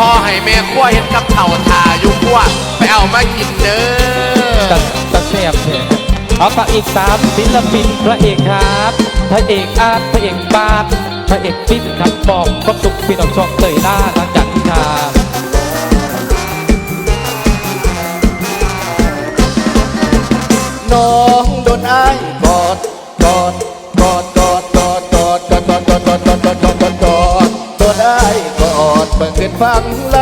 พ่อให้แม่ขั้วเห็นกับเต่าทาอยู่ขั้วไปเอามากินเด้อตัดตัดแสบเนี่ยเอาฝากอีกสามศิลปินพระเอกครับพระเอกอาร์ตพระเอกบาสพระเอกปิ๊บครับบอกก็สุขพี่น้องช่องเตยล่าหลังจากที่ทาน้องโดนอ้ายกอดกอดกอด เปิดขึ้นฟังล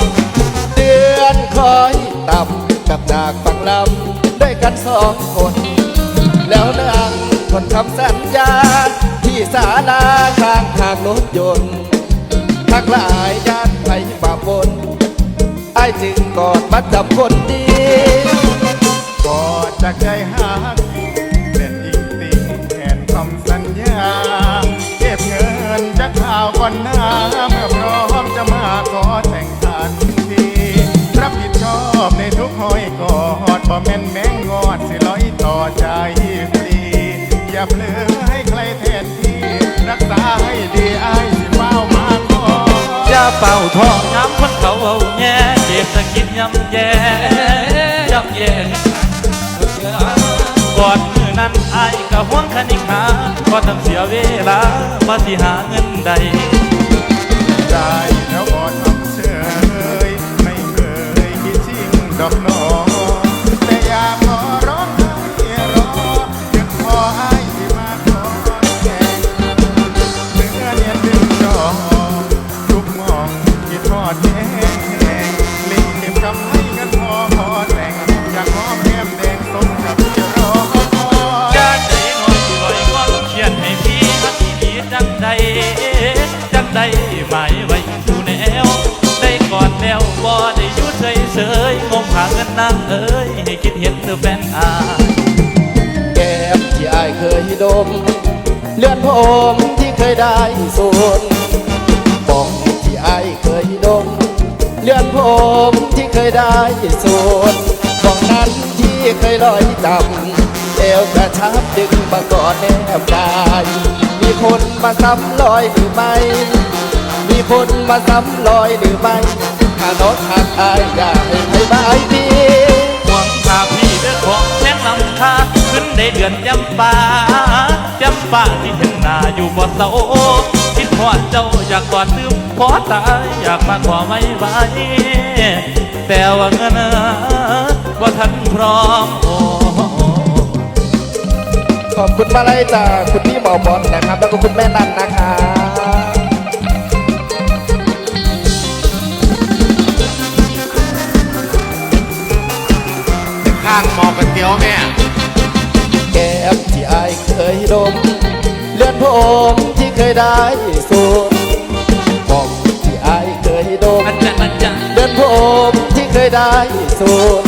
ำ เดือนคอยต่ำกับจากฟังลำด้วยกันสองคน แล้วนางคนคำสัญญา ที่ศาลาข้างทางรถยนต์ทักหลายญาติไทยบาปนไอ้จึงกอดมัดจับคนดี ฟรี อย่าเผลอให้ใครแทนที่ รักษาให้ดีไอ้สิเฝ้ามาขออย่าเป่าทองย้ำคนเขาเอาแง่เจ็บตะกินย้ำแย่ย้ำแย่ก่อนมือนั้นไอ้ายกับห่วงคณิคาก็ทำเสียเวลามาสิหาเงินใดได้ ม เลือนผมที่เคยได้สูนบองที่ไอเคยดม เลือนผมที่เคยได้สูนบองนั้นที่เคยลอยต่ำเอวกระชับดึงมากอดแนบกายมีคนมาซ้ำรอยหรือไม่มีคนมาซ้ำรอยหรือไม่ถ้าน้องหักอายอยากให้ไปบายดีหวังพาพี่เด้อของแท่งลำคาขึ้นได้เดือนจำปา จำปาที่เห็นหน้าอยู่บ่เศร้าคิดพอดเจ้าอยากกอดลืมพอตายอยากมาขอไม่ไหวแต่ว่าเงินว่าทันพร้อมโอขอบคุณมาเลยจากคุณพี่หมอบอลนะครับ แล้วก็คุณแม่นันนะครับข้างหมอก๋วยเตี๋ยวแม่ายเคยดม เลือนผมที่เคยได้สูดบอกที่อายเคยดมอาจารย์อาจารย์เลือนผมที่เคยได้สูด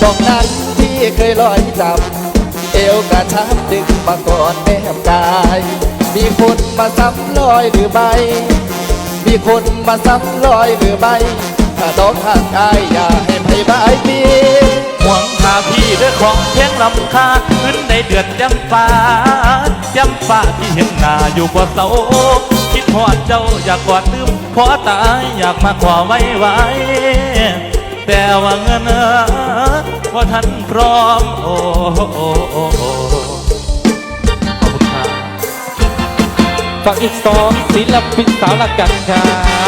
บอกนั้นที่เคยลอยจับ เอวกระชับดึงมากอดแนบกาย มีคนมาซ้ำรอยหรือไม่มีคนมาซ้ำรอยหรือไม่ถ้าน้องห่างกายอย่าให้ไปบายปีหวังพาพี่เด้อของแท่งลำคาขึ้นได้เดือนจำปา จำปาที่เห็นหน้าอยู่กว่าเสาคิดพอดเจ้าอยากกอดลืมพอตายอยากมาขอไว้ไว้ แต่ว่าเงินว่าท่านพร้อมโอ้โอ้โอ้ขอบคุณครับฝากอีกสองศิลปินสาวหลักกันครับ